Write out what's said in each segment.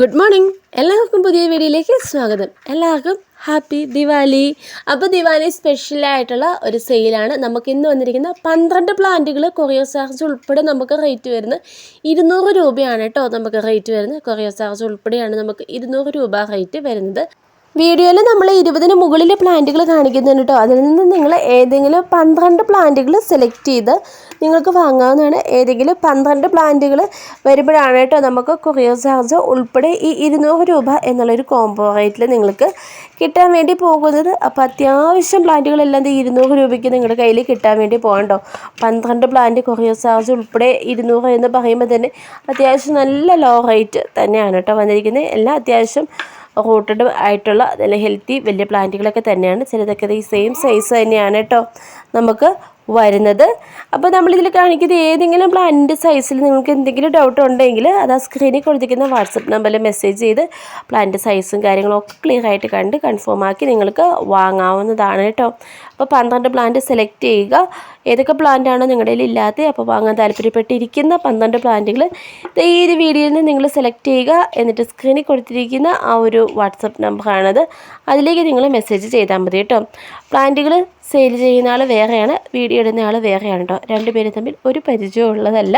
Good morning എല്ലാവർക്കും പുതിയ വീഡിയോയിലേക്ക് സ്വാഗതം. എല്ലാവർക്കും ഹാപ്പി ദിവാലി. അപ്പോൾ ദിവാലി സ്പെഷ്യലായിട്ടുള്ള ഒരു സെയിലാണ് നമുക്ക് ഇന്ന് വന്നിരിക്കുന്ന പന്ത്രണ്ട് പ്ലാന്റുകൾ കൊറിയോ ചാർജ് ഉൾപ്പെടെ നമുക്ക് റേറ്റ് വരുന്നത് ഇരുന്നൂറ് രൂപയാണ് കേട്ടോ. നമുക്ക് റേറ്റ് വരുന്നത് കൊറിയോ ചാർജ് ഉൾപ്പെടെയാണ് നമുക്ക് ഇരുന്നൂറ് രൂപ റേറ്റ് വരുന്നത്. വീഡിയോയിൽ നമ്മൾ ഇരുപതിന് മുകളിൽ പ്ലാന്റുകൾ കാണിക്കുന്നുണ്ട് കേട്ടോ. അതിൽ നിന്ന് നിങ്ങൾ ഏതെങ്കിലും പന്ത്രണ്ട് പ്ലാന്റുകൾ സെലക്ട് ചെയ്ത് നിങ്ങൾക്ക് വാങ്ങാവുന്നതാണ്. ഏതെങ്കിലും പന്ത്രണ്ട് പ്ലാന്റുകൾ വരുമ്പോഴാണ് കേട്ടോ നമുക്ക് കൊറിയർ ചാർജ് ഉൾപ്പെടെ ഈ ഇരുന്നൂറ് രൂപ എന്നുള്ളൊരു കോംബോ റേറ്റിൽ നിങ്ങൾക്ക് കിട്ടാൻ വേണ്ടി പോകുന്നത്. അപ്പോൾ അത്യാവശ്യം പ്ലാന്റുകളെല്ലാം ഈ ഇരുന്നൂറ് രൂപയ്ക്ക് നിങ്ങളുടെ കയ്യിൽ കിട്ടാൻ വേണ്ടി പോകണ്ടോ പന്ത്രണ്ട് പ്ലാന്റ് കൊറിയർ ചാർജ് ഉൾപ്പെടെ ഇരുന്നൂറ് എന്ന് പറയുമ്പോൾ തന്നെ അത്യാവശ്യം നല്ല ലോ റേറ്റ് തന്നെയാണ് കേട്ടോ വന്നിരിക്കുന്നത്. എല്ലാം അത്യാവശ്യം റൂട്ടഡ് ആയിട്ടുള്ള നല്ല ഹെൽത്തി വലിയ പ്ലാന്റുകളൊക്കെ തന്നെയാണ്. ചിലതൊക്കെ ഈ സെയിം സൈസ് തന്നെയാണ് കേട്ടോ നമുക്ക് വരുന്നത്. അപ്പോൾ നമ്മളിതിൽ കാണിക്കുന്നത് ഏതെങ്കിലും പ്ലാനിന്റെ സൈസിൽ നിങ്ങൾക്ക് എന്തെങ്കിലും ഡൗട്ട് ഉണ്ടെങ്കിൽ അത് ആ സ്ക്രീനിൽ കൊടുത്തിരിക്കുന്ന വാട്സപ്പ് നമ്പറിൽ മെസ്സേജ് ചെയ്ത് പ്ലാനിന്റെ സൈസും കാര്യങ്ങളും ഒക്കെ ക്ലിയർ ആയിട്ട് കണ്ട് കൺഫേം ആക്കി നിങ്ങൾക്ക് വാങ്ങാവുന്നതാണ് കേട്ടോ. അപ്പോൾ പന്ത്രണ്ട് പ്ലാന്റ് സെലക്ട് ചെയ്യുക. ഏതൊക്കെ പ്ലാന്റാണോ നിങ്ങളുടെ കയ്യിൽ ഇല്ലാത്തത് അപ്പോൾ വാങ്ങാൻ താല്പര്യപ്പെട്ടിരിക്കുന്ന പന്ത്രണ്ട് പ്ലാന്റുകൾ ഈ ഒരു വീഡിയോയിൽ നിന്ന് നിങ്ങൾ സെലക്ട് ചെയ്യുക. എന്നിട്ട് സ്ക്രീനിൽ കൊടുത്തിരിക്കുന്ന ആ ഒരു വാട്സപ്പ് നമ്പറാണത് അതിലേക്ക് നിങ്ങൾ മെസ്സേജ് ചെയ്താൽ മതി കേട്ടോ. പ്ലാന്റുകൾ സെയിൽ ചെയ്യുന്ന ആൾ വേറെയാണ്. വീഡിയോ ഇടുന്ന ആൾ വേറെയാണ് കേട്ടോ രണ്ടുപേരും തമ്മിൽ ഒരു പരിചയം ഉള്ളതല്ല.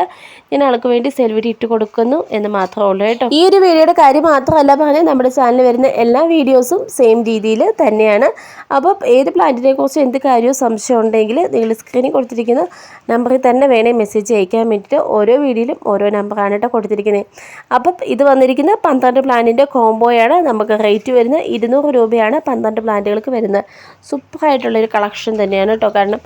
ഞാൻ ആൾക്ക് വേണ്ടി സെൽവിഡി ഇട്ട് കൊടുക്കുന്നു എന്ന് മാത്രമേ ഉള്ളൂ കേട്ടോ. ഈ ഒരു വീഡിയോയുടെ കാര്യം മാത്രമല്ല പറഞ്ഞാൽ നമ്മുടെ ചാനലിൽ വരുന്ന എല്ലാ വീഡിയോസും സെയിം രീതിയിൽ തന്നെയാണ്. അപ്പോൾ ഏത് പ്ലാന്റിനെ കുറിച്ച് എന്ത് കാര്യവും സംശയം ഉണ്ടെങ്കിൽ നിങ്ങൾ സ്ക്രീനിൽ കൊടുത്തിരിക്കുന്ന നമ്പറിൽ തന്നെ വേണേൽ മെസ്സേജ് അയക്കാൻ വേണ്ടിയിട്ട് ഓരോ വീഡിയോയിലും ഓരോ നമ്പറാണ് കേട്ടോ കൊടുത്തിരിക്കുന്നത്. അപ്പം ഇത് വന്നിരിക്കുന്ന പന്ത്രണ്ട് പ്ലാന്റിന്റെ കോംബോയാണ് നമുക്ക് റേറ്റ് വരുന്നത്. ഇരുന്നൂറ് രൂപയാണ് പന്ത്രണ്ട് പ്ലാന്റുകൾക്ക് വരുന്നത്. സൂപ്പറായിട്ടുള്ളൊരു കളക്ഷൻ തന്നെയാണ് കേട്ടോ കാരണം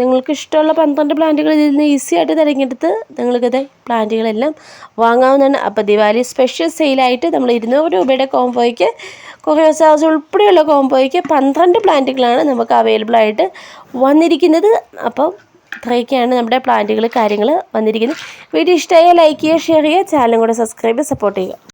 നിങ്ങൾക്ക് ഇഷ്ടമുള്ള പന്ത്രണ്ട് പ്ലാന്റുകൾ ഇതിൽ നിന്ന് ഈസി ആയിട്ട് തിരഞ്ഞെടുത്ത് നിങ്ങൾക്കത് പ്ലാന്റുകളെല്ലാം വാങ്ങാവുന്നതാണ്. അപ്പോൾ ദിവാലി സ്പെഷ്യൽ സെയിലായിട്ട് നമ്മൾ ഇരുന്നൂറ് രൂപയുടെ കോംബോയ്ക്ക് കുറേ ചാർജ് ഉൾപ്പെടെയുള്ള കോംബോയ്ക്ക് പന്ത്രണ്ട് പ്ലാന്റുകളാണ് നമുക്ക് അവൈലബിൾ ആയിട്ട് വന്നിരിക്കുന്നത്. അപ്പോൾ ഇത്രയൊക്കെയാണ് നമ്മുടെ പ്ലാന്റുകൾ കാര്യങ്ങൾ വന്നിരിക്കുന്നത്. വീഡിയോ ഇഷ്ടമായ ലൈക്ക് ചെയ്യുക ഷെയർ ചെയ്യുക ചാനലും കൂടെ സബ്സ്ക്രൈബ് സപ്പോർട്ട് ചെയ്യുക.